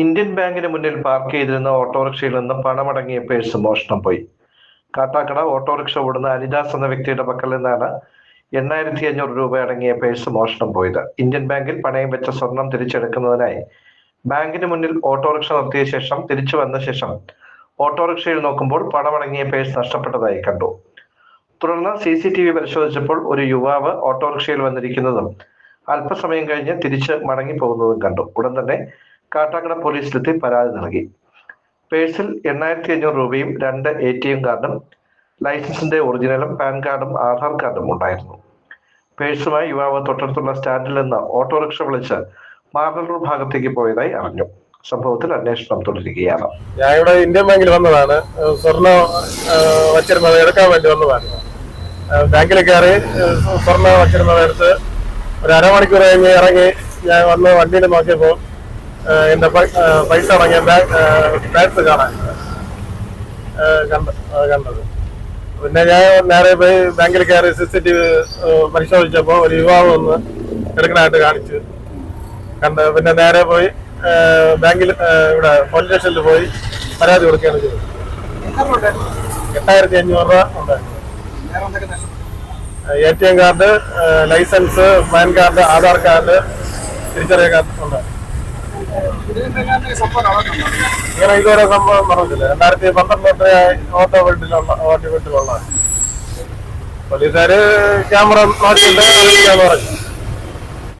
Indian ബാങ്കിന് മുന്നിൽ park ചെയ്തിരുന്ന ഓട്ടോറിക്ഷയിൽ നിന്ന് പണമടങ്ങിയ പേഴ്സ് മോഷണം പോയി. കാട്ടാക്കട ഓട്ടോറിക്ഷ ഓടുന്ന അനിദാസ് എന്ന വ്യക്തിയുടെ പക്കൽ നിന്നാണ് എണ്ണായിരത്തി അഞ്ഞൂറ് രൂപ അടങ്ങിയ പേഴ്സ് മോഷണം പോയത്. ഇന്ത്യൻ ബാങ്കിൽ പണയം വെച്ച സ്വർണം തിരിച്ചെടുക്കുന്നതിനായി ബാങ്കിന് മുന്നിൽ ഓട്ടോറിക്ഷ നിർത്തിയ ശേഷം തിരിച്ചു വന്ന ശേഷം ഓട്ടോറിക്ഷയിൽ നോക്കുമ്പോൾ പണമടങ്ങിയ പേഴ്സ് നഷ്ടപ്പെട്ടതായി കണ്ടു. തുടർന്ന് സി സി ടി വി പരിശോധിച്ചപ്പോൾ ഒരു യുവാവ് ഓട്ടോറിക്ഷയിൽ വന്നിരിക്കുന്നതും അല്പസമയം കഴിഞ്ഞ് തിരിച്ച് മടങ്ങി പോകുന്നതും കണ്ടു. ഉടൻ തന്നെ കാട്ടാക്കട പോലീസിലെത്തി പരാതി നൽകി. പേഴ്സിൽ എണ്ണായിരത്തി അഞ്ഞൂറ് രൂപയും രണ്ട് എ ടി എം കാർഡും ലൈസൻസിന്റെ ഒറിജിനലും പാൻ കാർഡും ആധാർ കാർഡും ഉണ്ടായിരുന്നു. പേഴ്സുമായി യുവാവ് തൊട്ടടുത്തുള്ള സ്റ്റാൻഡിൽ നിന്ന് ഓട്ടോറിക്ഷ വിളിച്ച് മാർഗലൂർ ഭാഗത്തേക്ക് പോയതായി അറിഞ്ഞു. സംഭവത്തിൽ അന്വേഷണം തുടരുകയാണ്. ഞാൻ ഇവിടെ ഇന്ത്യൻ ബാങ്കിൽ വന്നതാണ്. സ്വർണം വച്ചിരുന്നത് എടുക്കാൻ വേണ്ടി വന്നതാണ്. ബാങ്കിൽ കയറി സ്വർണം വച്ചിരുന്നത് എടുത്ത് ഒരു അരമണിക്കൂർ കഴിഞ്ഞ് ഇറങ്ങി ഞാൻ വന്ന് വണ്ടിയിൽ നോക്കിയപ്പോൾ പൈ- പൈസ അടങ്ങിയ ബാഗ് ബാഗ്സ് കാണാൻ. കണ്ട കണ്ടത്. പിന്നെ ഞാൻ നേരെ പോയി ബാങ്കിൽ കയറി സി സി ടി വി പരിശോധിച്ചപ്പോൾ ഒരു യുവാവ് ഒന്ന് എടുക്കണായിട്ട് കാണിച്ചു കണ്ട്. പിന്നെ നേരെ പോയി ബാങ്കിൽ ഇവിടെ പോലീസ് സ്റ്റേഷനിൽ പോയി പരാതി കൊടുക്കുകയാണ് ചെയ്തത്. എട്ടായിരത്തി അഞ്ഞൂറ് രൂപ ഉണ്ട്. A T M card licence PAN card Aadhaar card തിരിച്ചറിയ card ഉണ്ട്. ഇങ്ങനെ ഇതുവരെ സംഭവം നടന്നില്ല. രണ്ടായിരത്തി പന്ത്രണ്ട് ഓട്ടോ വീട്ടിലുള്ള ഓട്ടോ വീട്ടിലുള്ള പോലീസുകാര് ക്യാമറ അറിയിക്കാന്ന് പറഞ്ഞു.